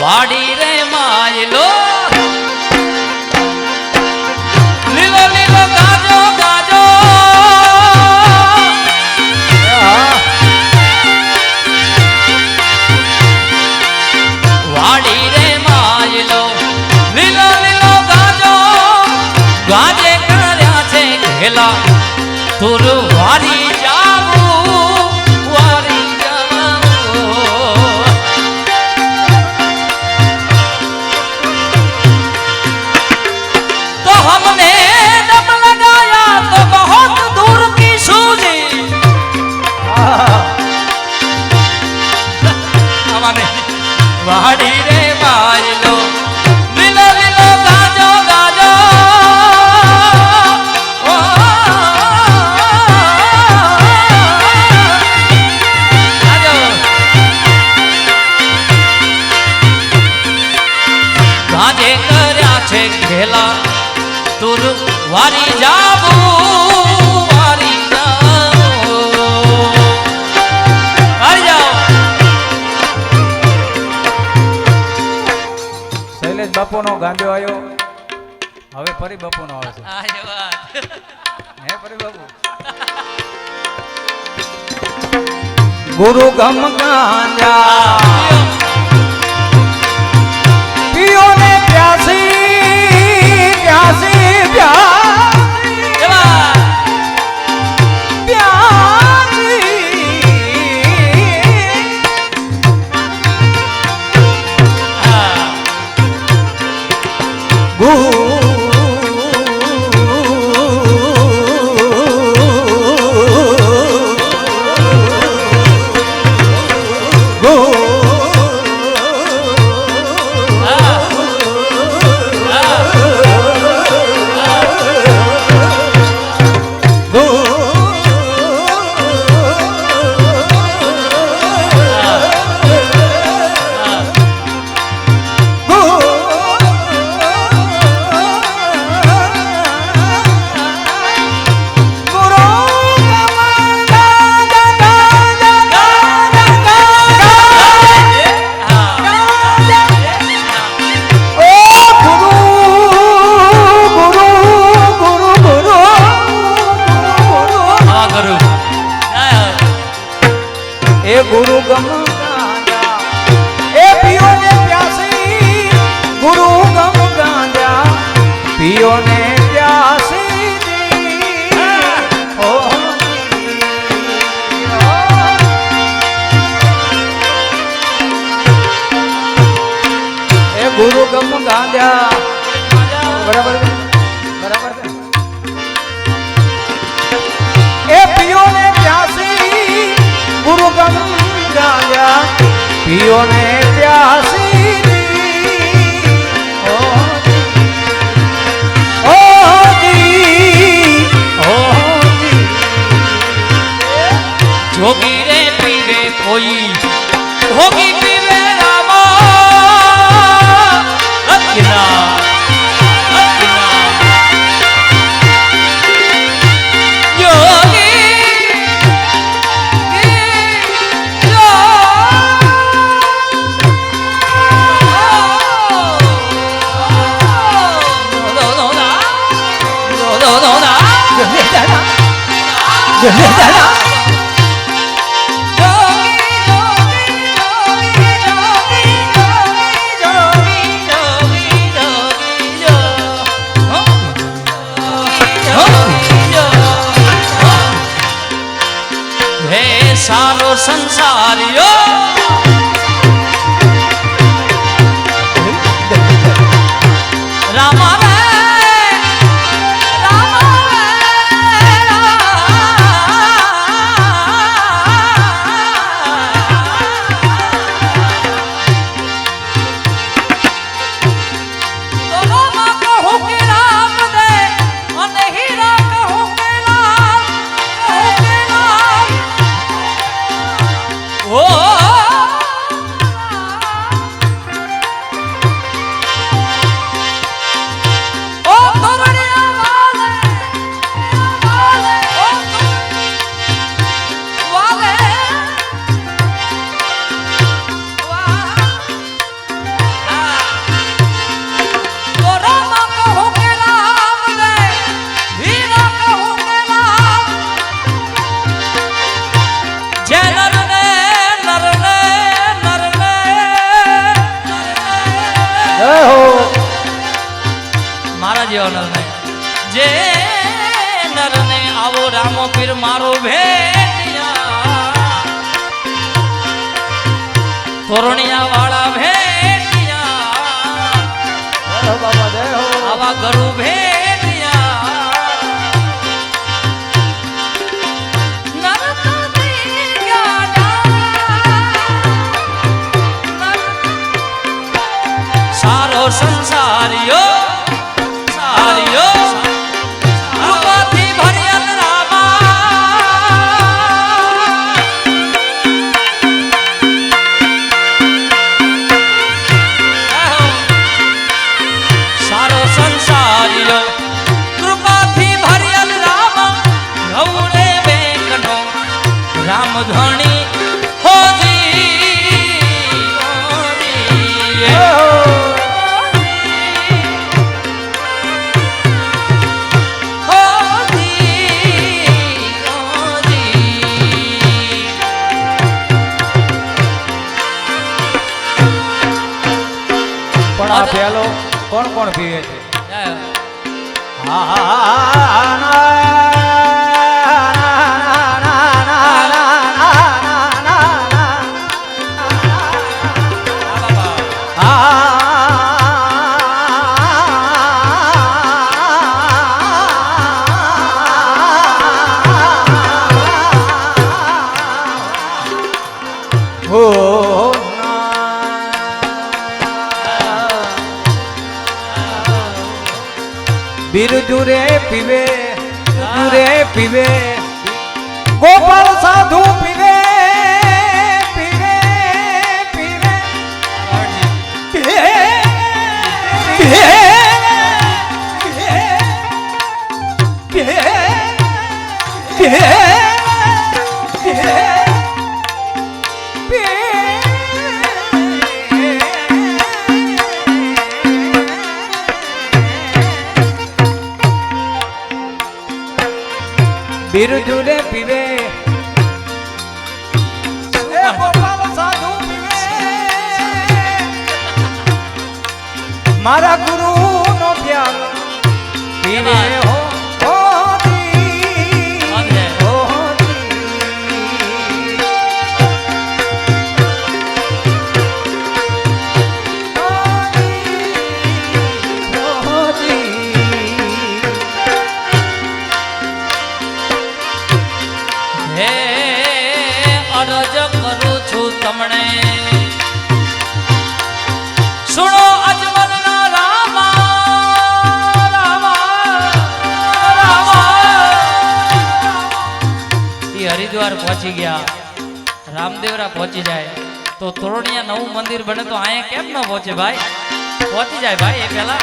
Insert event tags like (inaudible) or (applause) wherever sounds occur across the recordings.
વાડી રે માયલો. લીલો લીલો ગાજો ગાજો. વાડી કર્યા છે ખેલા તુર વારી જાવું વારી શૈલેષ બાપુનો આવ્યો હવે ફરી બાપુનો આવે છે. હે ફરી બાપુ. ગુરુ ગમ ગાંધ્યા Oh. 我 (laughs) 的 દ્યો નરને જે નરને આવો રામો પીર મારો ભેટિયા. તોરણિયા વાળા ભેટિયા. આવા ગરુ ભેટિયા. નરતાથી કોણ કોણ પીવે છે? બિરજુ રે પીવે બિરજુ રે પીવે ગોપાલ સાધુ પીવે પીવે પીવે બિરજુ મારા ગુરુ નો પ્યાર પીવે હો. અરજ કરું છું તમને. સુણો હરિદ્વાર પહોંચી ગયા. રામદેવરા પહોંચી જાય. તો તોરણિયા નવું મંદિર બને તો અહીંયા કેમ ન પહોંચે ભાઈ? પહોંચી જાય ભાઈ એ પહેલા.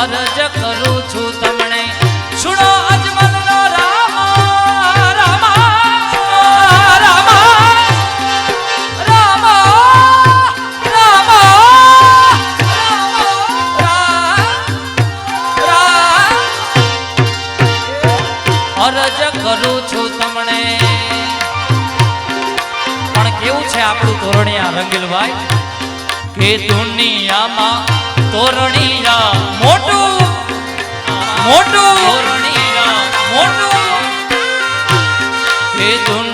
અરજ કરું છું તમને. સુણો કે દુનિયામાં તોરણીયા મોટું મોટું તોરણીયા મોટું. એ દુનિયામાં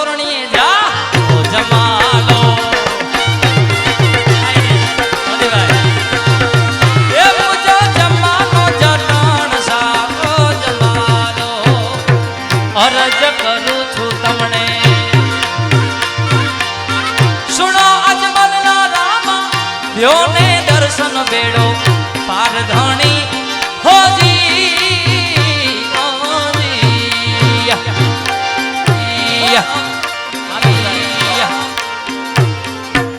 તોરણી જા જમાલો. અરજ કરું છું તમને. સુનો Yeah.